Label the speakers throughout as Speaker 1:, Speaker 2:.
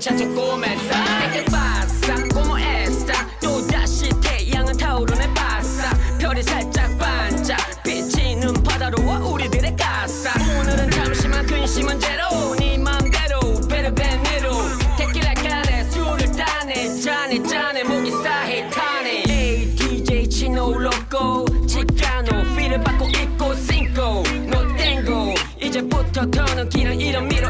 Speaker 1: 찾아 꼬맸어 내게 봤어. como esta 또다시 태양은 타오르네 봤어. 별이 살짝 반짝 빛이 있는 바다로 와 우리들의 가사. 오늘은 잠시만 근심은 제로 네 맘대로 better 테킬라 칸에 술을 따네 짠해 짠해 목이 싸해 타네. 에이 DJ 치노 로꼬 직가노 피를 받고 있고 싱고 노 땡고. 이제부터 더는 길은 이런 미로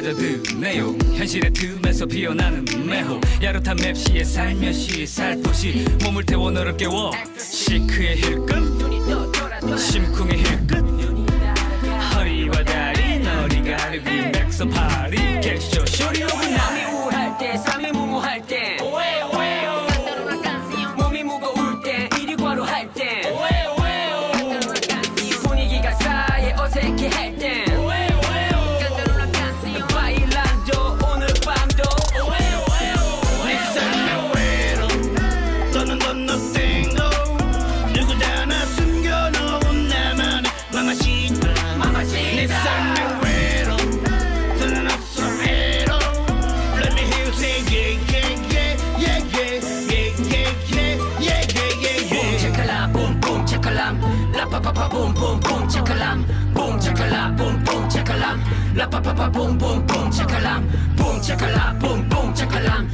Speaker 2: 갈래요. 현실의 틈에서 피어나는 매호. 야릇한 맵시에 살며시 살포시 몸을 태워 너를 깨워. 시크의 힐끔. 심쿵의 힐끔
Speaker 1: pa boom boom boom chakalam boom chakala boom boom chakalam la pa pa pa boom boom boom chakalam boom chakala boom boom chakalam